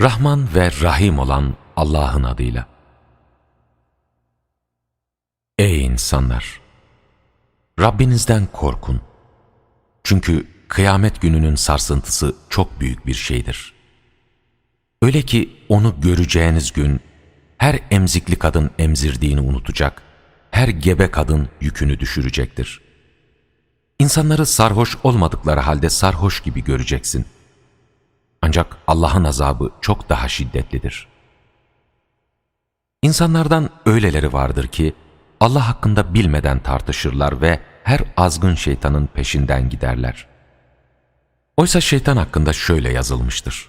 Rahman ve Rahim olan Allah'ın adıyla. Ey insanlar! Rabbinizden korkun. Çünkü kıyamet gününün sarsıntısı çok büyük bir şeydir. Öyle ki onu göreceğiniz gün her emzikli kadın emzirdiğini unutacak, her gebe kadın yükünü düşürecektir. İnsanları sarhoş olmadıkları halde sarhoş gibi göreceksin. Ancak Allah'ın azabı çok daha şiddetlidir. İnsanlardan öyleleri vardır ki Allah hakkında bilmeden tartışırlar ve her azgın şeytanın peşinden giderler. Oysa şeytan hakkında şöyle yazılmıştır.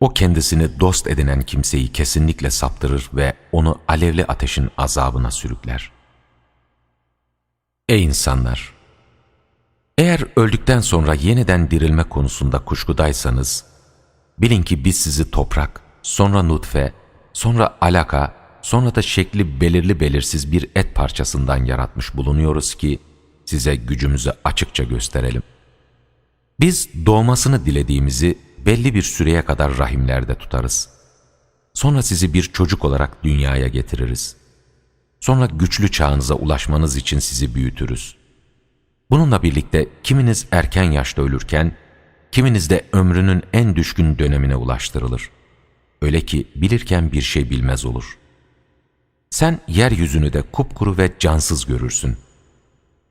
O kendisini dost edinen kimseyi kesinlikle saptırır ve onu alevli ateşin azabına sürükler. Ey insanlar! Eğer öldükten sonra yeniden dirilme konusunda kuşkudaysanız, bilin ki biz sizi toprak, sonra nutfe, sonra alaka, sonra da şekli belirli belirsiz bir et parçasından yaratmış bulunuyoruz ki, size gücümüzü açıkça gösterelim. Biz doğmasını dilediğimizi belli bir süreye kadar rahimlerde tutarız. Sonra sizi bir çocuk olarak dünyaya getiririz. Sonra güçlü çağınıza ulaşmanız için sizi büyütürüz. Bununla birlikte kiminiz erken yaşta ölürken, kiminiz de ömrünün en düşkün dönemine ulaştırılır. Öyle ki bilirken bir şey bilmez olur. Sen yeryüzünü de kupkuru ve cansız görürsün.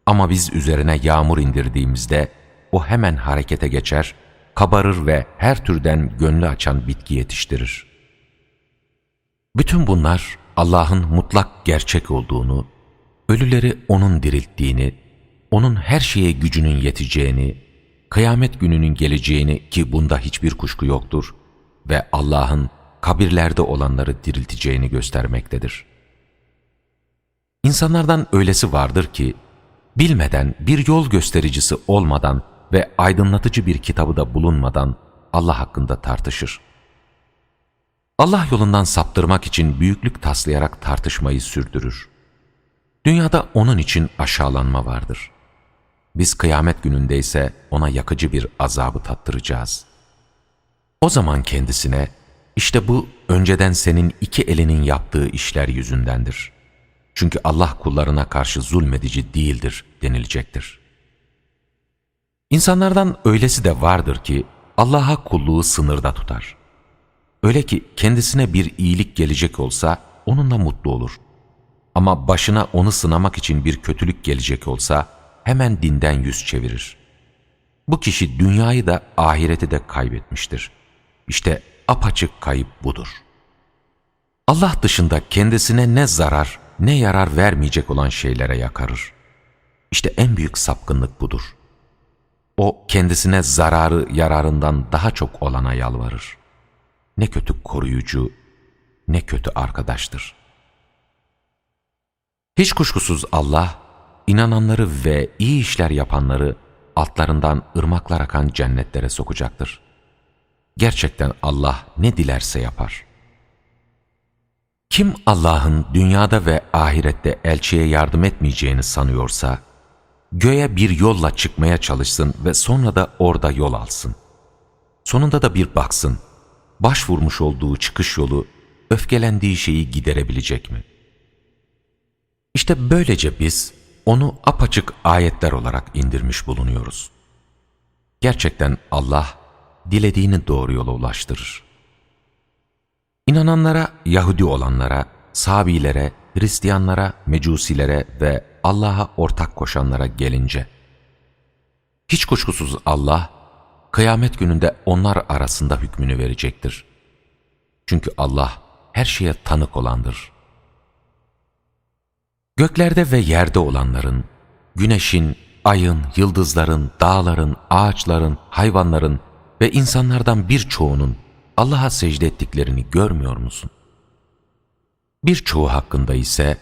Ama biz üzerine yağmur indirdiğimizde o hemen harekete geçer, kabarır ve her türden gönlü açan bitki yetiştirir. Bütün bunlar Allah'ın mutlak gerçek olduğunu, ölüleri O'nun dirilttiğini, O'nun her şeye gücünün yeteceğini, kıyamet gününün geleceğini ki bunda hiçbir kuşku yoktur ve Allah'ın kabirlerde olanları dirilteceğini göstermektedir. İnsanlardan öylesi vardır ki, bilmeden bir yol göstericisi olmadan ve aydınlatıcı bir kitabı da bulunmadan Allah hakkında tartışır. Allah yolundan saptırmak için büyüklük taslayarak tartışmayı sürdürür. Dünyada onun için aşağılanma vardır. Biz kıyamet gününde ise ona yakıcı bir azabı tattıracağız. O zaman kendisine, işte bu önceden senin iki elinin yaptığı işler yüzündendir. Çünkü Allah kullarına karşı zulmedici değildir denilecektir. İnsanlardan öylesi de vardır ki Allah'a kulluğu sınırda tutar. Öyle ki kendisine bir iyilik gelecek olsa onunla mutlu olur. Ama başına onu sınamak için bir kötülük gelecek olsa hemen dinden yüz çevirir. Bu kişi dünyayı da ahireti de kaybetmiştir. İşte apaçık kayıp budur. Allah dışında kendisine ne zarar ne yarar vermeyecek olan şeylere yakarır. İşte en büyük sapkınlık budur. O kendisine zararı yararından daha çok olana yalvarır. Ne kötü koruyucu, ne kötü arkadaştır. Hiç kuşkusuz Allah, inananları ve iyi işler yapanları altlarından ırmaklar akan cennetlere sokacaktır. Gerçekten Allah ne dilerse yapar. Kim Allah'ın dünyada ve ahirette elçiye yardım etmeyeceğini sanıyorsa, göğe bir yolla çıkmaya çalışsın ve sonra da orada yol alsın. Sonunda da bir baksın, başvurmuş olduğu çıkış yolu, öfkelendiği şeyi giderebilecek mi? İşte böylece biz, onu apaçık ayetler olarak indirmiş bulunuyoruz. Gerçekten Allah dilediğini doğru yola ulaştırır. İnananlara, Yahudi olanlara, Sabilere, Hristiyanlara, Mecusilere ve Allah'a ortak koşanlara gelince, hiç kuşkusuz Allah, kıyamet gününde onlar arasında hükmünü verecektir. Çünkü Allah her şeye tanık olandır. Göklerde ve yerde olanların, güneşin, ayın, yıldızların, dağların, ağaçların, hayvanların ve insanlardan birçoğunun Allah'a secde ettiklerini görmüyor musun? Birçoğu hakkında ise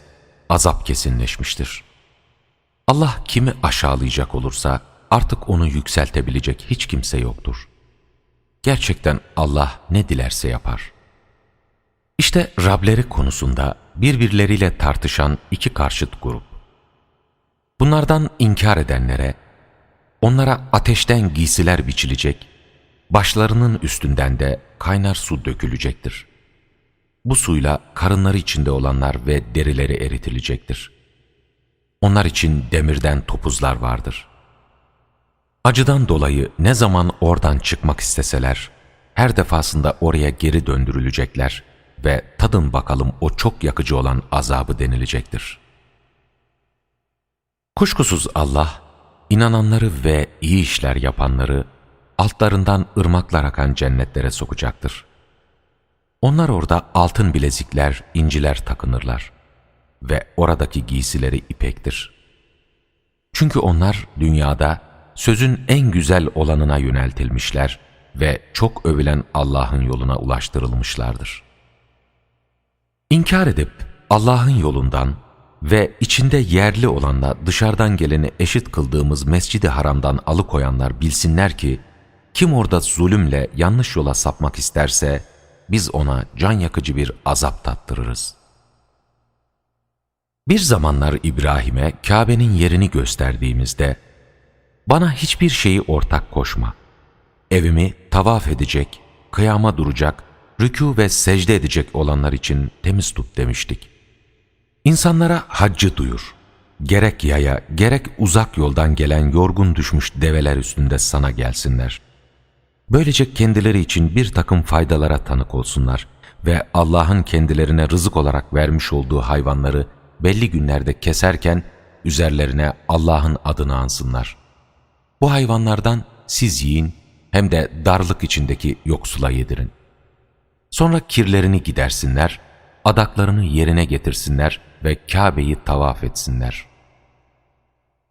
azap kesinleşmiştir. Allah kimi aşağılayacak olursa artık onu yükseltebilecek hiç kimse yoktur. Gerçekten Allah ne dilerse yapar. İşte Rableri konusunda birbirleriyle tartışan iki karşıt grup. Bunlardan inkar edenlere, onlara ateşten giysiler biçilecek, başlarının üstünden de kaynar su dökülecektir. Bu suyla karınları içinde olanlar ve derileri eritilecektir. Onlar için demirden topuzlar vardır. Acıdan dolayı ne zaman oradan çıkmak isteseler, her defasında oraya geri döndürülecekler ve tadın bakalım o çok yakıcı olan azabı denilecektir. Kuşkusuz Allah, inananları ve iyi işler yapanları altlarından ırmaklar akan cennetlere sokacaktır. Onlar orada altın bilezikler, inciler takınırlar ve oradaki giysileri ipektir. Çünkü onlar dünyada sözün en güzel olanına yöneltilmişler ve çok övülen Allah'ın yoluna ulaştırılmışlardır. İnkar edip Allah'ın yolundan ve içinde yerli olanla dışarıdan geleni eşit kıldığımız mescidi haramdan alıkoyanlar bilsinler ki, kim orada zulümle yanlış yola sapmak isterse, biz ona can yakıcı bir azap tattırırız. Bir zamanlar İbrahim'e Kabe'nin yerini gösterdiğimizde, bana hiçbir şeyi ortak koşma. Evimi tavaf edecek, kıyama duracak, rükû ve secde edecek olanlar için temiz tut demiştik. İnsanlara haccı duyur. Gerek yaya, gerek uzak yoldan gelen yorgun düşmüş develer üstünde sana gelsinler. Böylece kendileri için bir takım faydalara tanık olsunlar ve Allah'ın kendilerine rızık olarak vermiş olduğu hayvanları belli günlerde keserken üzerlerine Allah'ın adını ansınlar. Bu hayvanlardan siz yiyin hem de darlık içindeki yoksula yedirin. Sonra kirlerini gidersinler, adaklarını yerine getirsinler ve Kabe'yi tavaf etsinler.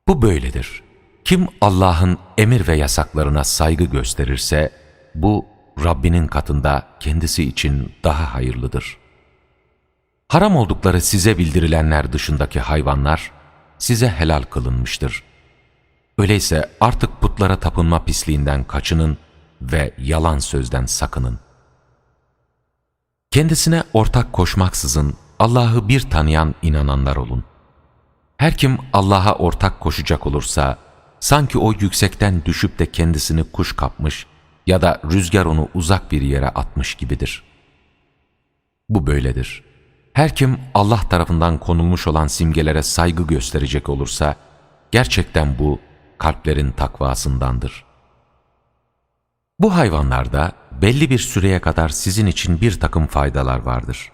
Bu böyledir. Kim Allah'ın emir ve yasaklarına saygı gösterirse, bu Rabbinin katında kendisi için daha hayırlıdır. Haram oldukları size bildirilenler dışındaki hayvanlar, size helal kılınmıştır. Öyleyse artık putlara tapınma pisliğinden kaçının ve yalan sözden sakının. Kendisine ortak koşmaksızın Allah'ı bir tanıyan inananlar olun. Her kim Allah'a ortak koşacak olursa, sanki o yüksekten düşüp de kendisini kuş kapmış ya da rüzgar onu uzak bir yere atmış gibidir. Bu böyledir. Her kim Allah tarafından konulmuş olan simgelere saygı gösterecek olursa, gerçekten bu kalplerin takvasındandır. Bu hayvanlarda belli bir süreye kadar sizin için bir takım faydalar vardır.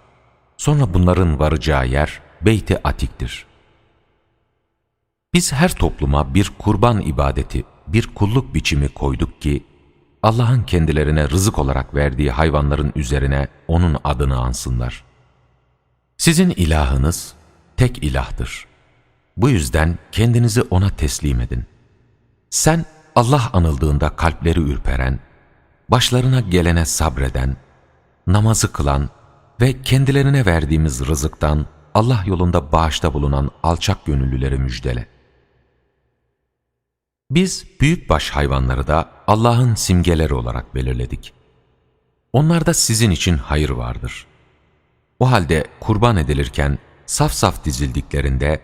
Sonra bunların varacağı yer Beyt-i Atik'tir. Biz her topluma bir kurban ibadeti, bir kulluk biçimi koyduk ki, Allah'ın kendilerine rızık olarak verdiği hayvanların üzerine O'nun adını ansınlar. Sizin ilahınız tek ilahtır. Bu yüzden kendinizi O'na teslim edin. Sen Allah anıldığında kalpleri ürperen, başlarına gelene sabreden, namazı kılan ve kendilerine verdiğimiz rızıktan Allah yolunda bağışta bulunan alçak gönüllüleri müjdele. Biz büyükbaş hayvanları da Allah'ın simgeleri olarak belirledik. Onlarda sizin için hayır vardır. O halde kurban edilirken saf saf dizildiklerinde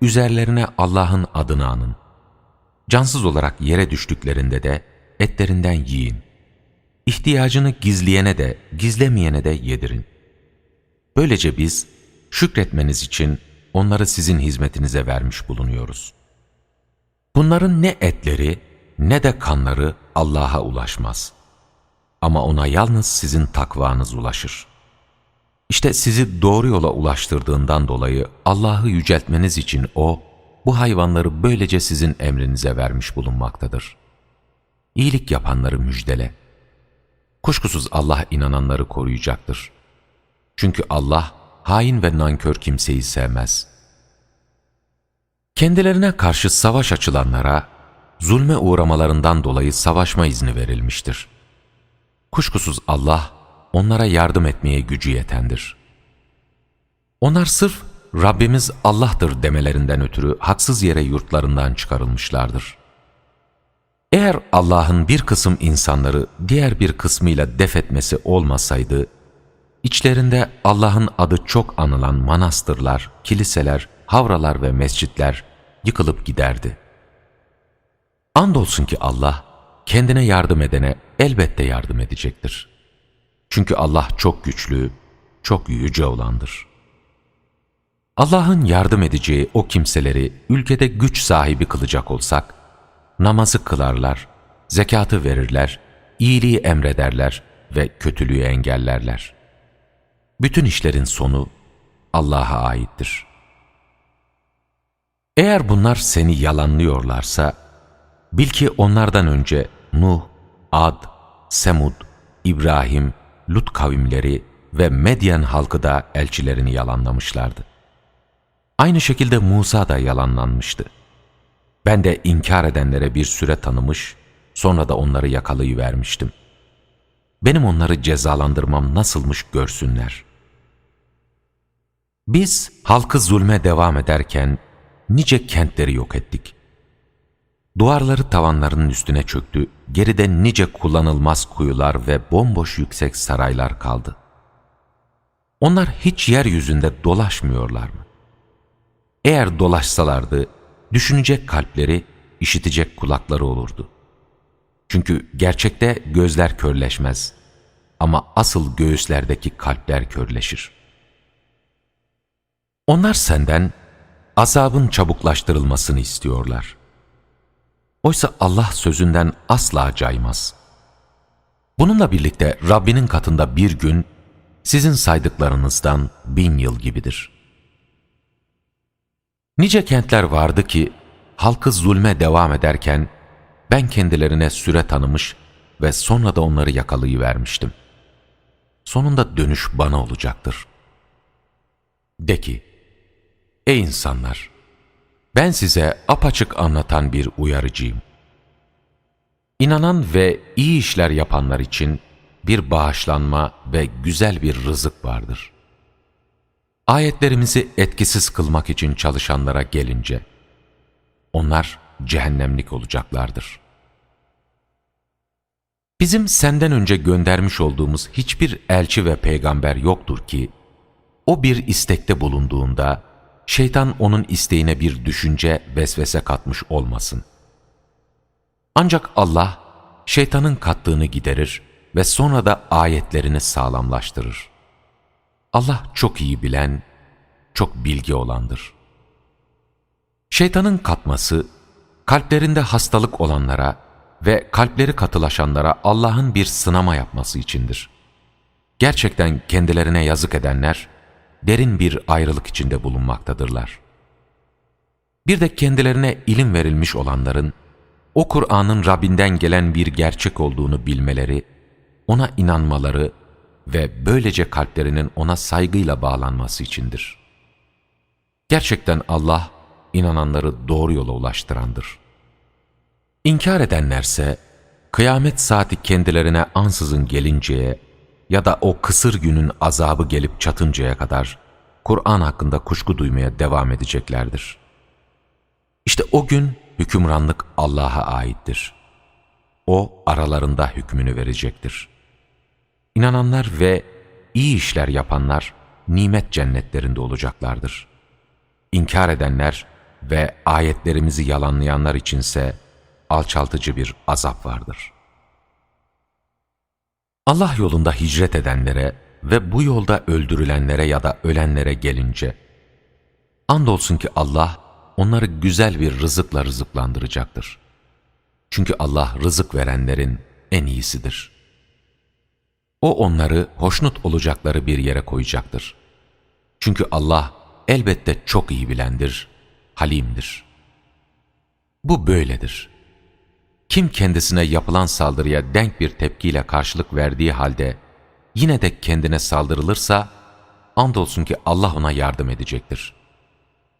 üzerlerine Allah'ın adını anın. Cansız olarak yere düştüklerinde de etlerinden yiyin. İhtiyacını gizleyene de gizlemeyene de yedirin. Böylece biz şükretmeniz için onları sizin hizmetinize vermiş bulunuyoruz. Bunların ne etleri ne de kanları Allah'a ulaşmaz. Ama ona yalnız sizin takvanız ulaşır. İşte sizi doğru yola ulaştırdığından dolayı Allah'ı yüceltmeniz için O, bu hayvanları böylece sizin emrinize vermiş bulunmaktadır. İyilik yapanları müjdele. Kuşkusuz Allah inananları koruyacaktır. Çünkü Allah hain ve nankör kimseyi sevmez. Kendilerine karşı savaş açılanlara, zulme uğramalarından dolayı savaşma izni verilmiştir. Kuşkusuz Allah, onlara yardım etmeye gücü yetendir. Onlar sırf Rabbimiz Allah'tır demelerinden ötürü haksız yere yurtlarından çıkarılmışlardır. Eğer Allah'ın bir kısım insanları diğer bir kısmıyla def etmesi olmasaydı, içlerinde Allah'ın adı çok anılan manastırlar, kiliseler, havralar ve mescitler yıkılıp giderdi. Andolsun ki Allah, kendine yardım edene elbette yardım edecektir. Çünkü Allah çok güçlü, çok yüce olandır. Allah'ın yardım edeceği o kimseleri ülkede güç sahibi kılacak olsak, namazı kılarlar, zekatı verirler, iyiliği emrederler ve kötülüğü engellerler. Bütün işlerin sonu Allah'a aittir. Eğer bunlar seni yalanlıyorlarsa, bil ki onlardan önce Nuh, Ad, Semud, İbrahim, Lut kavimleri ve Medyen halkı da elçilerini yalanlamışlardı. Aynı şekilde Musa da yalanlanmıştı. Ben de inkar edenlere bir süre tanımış, sonra da onları yakalayıvermiştim. Benim onları cezalandırmam nasılmış görsünler. Biz halkı zulme devam ederken nice kentleri yok ettik. Duvarları tavanlarının üstüne çöktü, geride nice kullanılmaz kuyular ve bomboş yüksek saraylar kaldı. Onlar hiç yeryüzünde dolaşmıyorlar mı? Eğer dolaşsalardı, düşünecek kalpleri, işitecek kulakları olurdu. Çünkü gerçekte gözler körleşmez ama asıl göğüslerdeki kalpler körleşir. Onlar senden azabın çabuklaştırılmasını istiyorlar. Oysa Allah sözünden asla caymaz. Bununla birlikte Rabbinin katında bir gün sizin saydıklarınızdan bin yıl gibidir. Nice kentler vardı ki halkı zulme devam ederken ben kendilerine süre tanımış ve sonra da onları yakalayıvermiştim. Sonunda dönüş bana olacaktır. De ki, ey insanlar, ben size apaçık anlatan bir uyarıcıyım. İnanan ve iyi işler yapanlar için bir bağışlanma ve güzel bir rızık vardır. Ayetlerimizi etkisiz kılmak için çalışanlara gelince, onlar cehennemlik olacaklardır. Bizim senden önce göndermiş olduğumuz hiçbir elçi ve peygamber yoktur ki, o bir istekte bulunduğunda, şeytan onun isteğine bir düşünce, vesvese katmış olmasın. Ancak Allah, şeytanın kattığını giderir ve sonra da ayetlerini sağlamlaştırır. Allah çok iyi bilen, çok bilgi olandır. Şeytanın katması, kalplerinde hastalık olanlara ve kalpleri katılaşanlara Allah'ın bir sınama yapması içindir. Gerçekten kendilerine yazık edenler, derin bir ayrılık içinde bulunmaktadırlar. Bir de kendilerine ilim verilmiş olanların, o Kur'an'ın Rabbinden gelen bir gerçek olduğunu bilmeleri, ona inanmaları ve böylece kalplerinin ona saygıyla bağlanması içindir. Gerçekten Allah, inananları doğru yola ulaştırandır. İnkar edenlerse, kıyamet saati kendilerine ansızın gelinceye ya da o kısır günün azabı gelip çatıncaya kadar Kur'an hakkında kuşku duymaya devam edeceklerdir. İşte o gün hükümranlık Allah'a aittir. O aralarında hükmünü verecektir. İnananlar ve iyi işler yapanlar nimet cennetlerinde olacaklardır. İnkar edenler ve ayetlerimizi yalanlayanlar içinse alçaltıcı bir azap vardır. Allah yolunda hicret edenlere ve bu yolda öldürülenlere ya da ölenlere gelince, andolsun ki Allah onları güzel bir rızıkla rızıklandıracaktır. Çünkü Allah rızık verenlerin en iyisidir. O onları hoşnut olacakları bir yere koyacaktır. Çünkü Allah elbette çok iyi bilendir, halimdir. Bu böyledir. Kim kendisine yapılan saldırıya denk bir tepkiyle karşılık verdiği halde yine de kendine saldırılırsa, andolsun ki Allah ona yardım edecektir.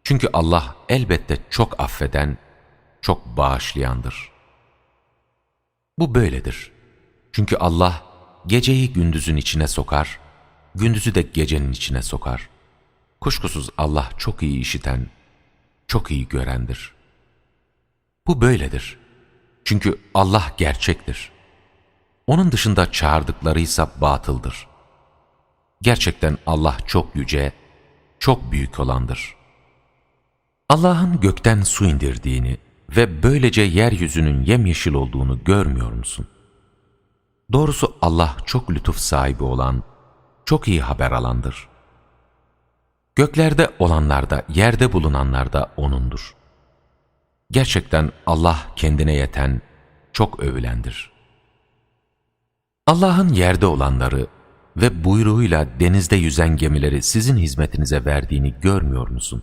Çünkü Allah elbette çok affeden, çok bağışlayandır. Bu böyledir. Çünkü Allah geceyi gündüzün içine sokar, gündüzü de gecenin içine sokar. Kuşkusuz Allah çok iyi işiten, çok iyi görendir. Bu böyledir. Çünkü Allah gerçektir. Onun dışında çağırdıklarıysa batıldır. Gerçekten Allah çok yüce, çok büyük olandır. Allah'ın gökten su indirdiğini ve böylece yeryüzünün yemyeşil olduğunu görmüyor musun? Doğrusu Allah çok lütuf sahibi olan, çok iyi haber alandır. Göklerde olanlar da, yerde bulunanlar da O'nundur. Gerçekten Allah kendine yeten, çok övülendir. Allah'ın yerde olanları ve buyruğuyla denizde yüzen gemileri sizin hizmetinize verdiğini görmüyor musun?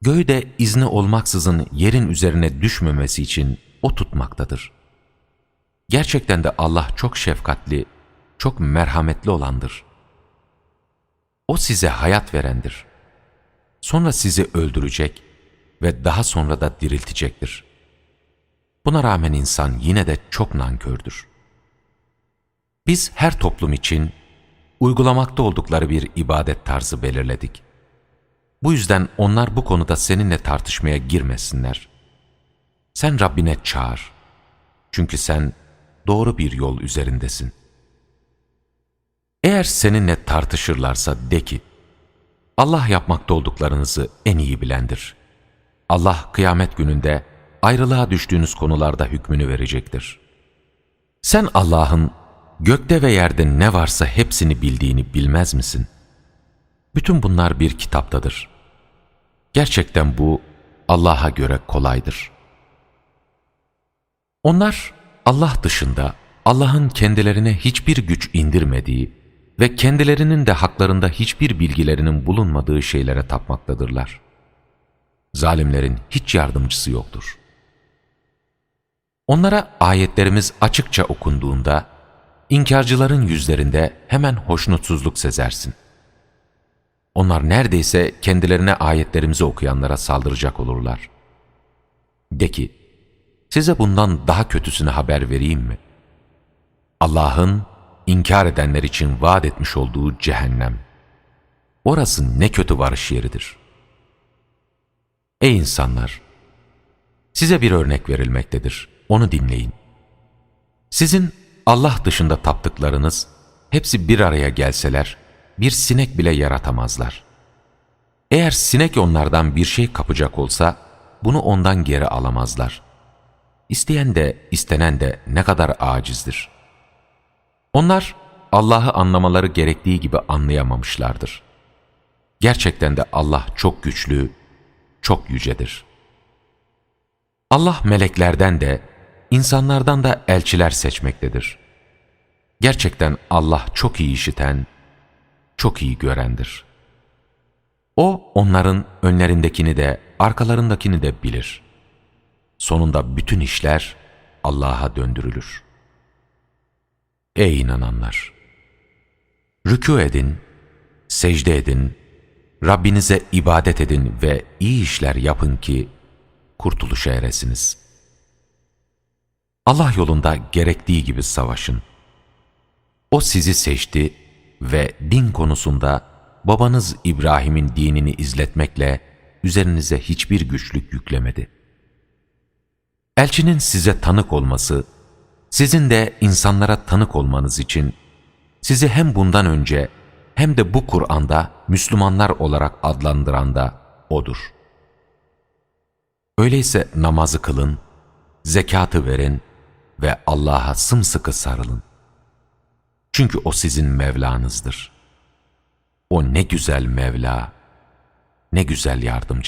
Göğü de izni olmaksızın yerin üzerine düşmemesi için O tutmaktadır. Gerçekten de Allah çok şefkatli, çok merhametli olandır. O size hayat verendir. Sonra sizi öldürecek ve daha sonra da diriltecektir. Buna rağmen insan yine de çok nankördür. Biz her toplum için uygulamakta oldukları bir ibadet tarzı belirledik. Bu yüzden onlar bu konuda seninle tartışmaya girmesinler. Sen Rabbine çağır. Çünkü sen doğru bir yol üzerindesin. Eğer seninle tartışırlarsa de ki, Allah yapmakta olduklarınızı en iyi bilendir. Allah kıyamet gününde ayrılığa düştüğünüz konularda hükmünü verecektir. Sen Allah'ın gökte ve yerde ne varsa hepsini bildiğini bilmez misin? Bütün bunlar bir kitaptadır. Gerçekten bu Allah'a göre kolaydır. Onlar Allah dışında Allah'ın kendilerine hiçbir güç indirmediği ve kendilerinin de haklarında hiçbir bilgilerinin bulunmadığı şeylere tapmaktadırlar. Zalimlerin hiç yardımcısı yoktur. Onlara ayetlerimiz açıkça okunduğunda, inkarcıların yüzlerinde hemen hoşnutsuzluk sezersin. Onlar neredeyse kendilerine ayetlerimizi okuyanlara saldıracak olurlar. De ki, size bundan daha kötüsünü haber vereyim mi? Allah'ın inkar edenler için vaat etmiş olduğu cehennem. Orası ne kötü varış yeridir. Ey insanlar! Size bir örnek verilmektedir. Onu dinleyin. Sizin Allah dışında taptıklarınız hepsi bir araya gelseler bir sinek bile yaratamazlar. Eğer sinek onlardan bir şey kapacak olsa bunu ondan geri alamazlar. İsteyen de istenen de ne kadar acizdir. Onlar Allah'ı anlamaları gerektiği gibi anlayamamışlardır. Gerçekten de Allah çok güçlü, çok yücedir. Allah meleklerden de, insanlardan da elçiler seçmektedir. Gerçekten Allah çok iyi işiten, çok iyi görendir. O onların önlerindekini de arkalarındakini de bilir. Sonunda bütün işler Allah'a döndürülür. Ey inananlar! Rükû edin, secde edin, Rabbinize ibadet edin ve iyi işler yapın ki kurtuluşa eresiniz. Allah yolunda gerektiği gibi savaşın. O sizi seçti ve din konusunda babanız İbrahim'in dinini izletmekle üzerinize hiçbir güçlük yüklemedi. Elçinin size tanık olması, sizin de insanlara tanık olmanız için sizi hem bundan önce hem de bu Kur'an'da Müslümanlar olarak adlandıran da O'dur. Öyleyse namazı kılın, zekatı verin ve Allah'a sımsıkı sarılın. Çünkü O sizin Mevlanızdır. O ne güzel Mevla, ne güzel yardımcı.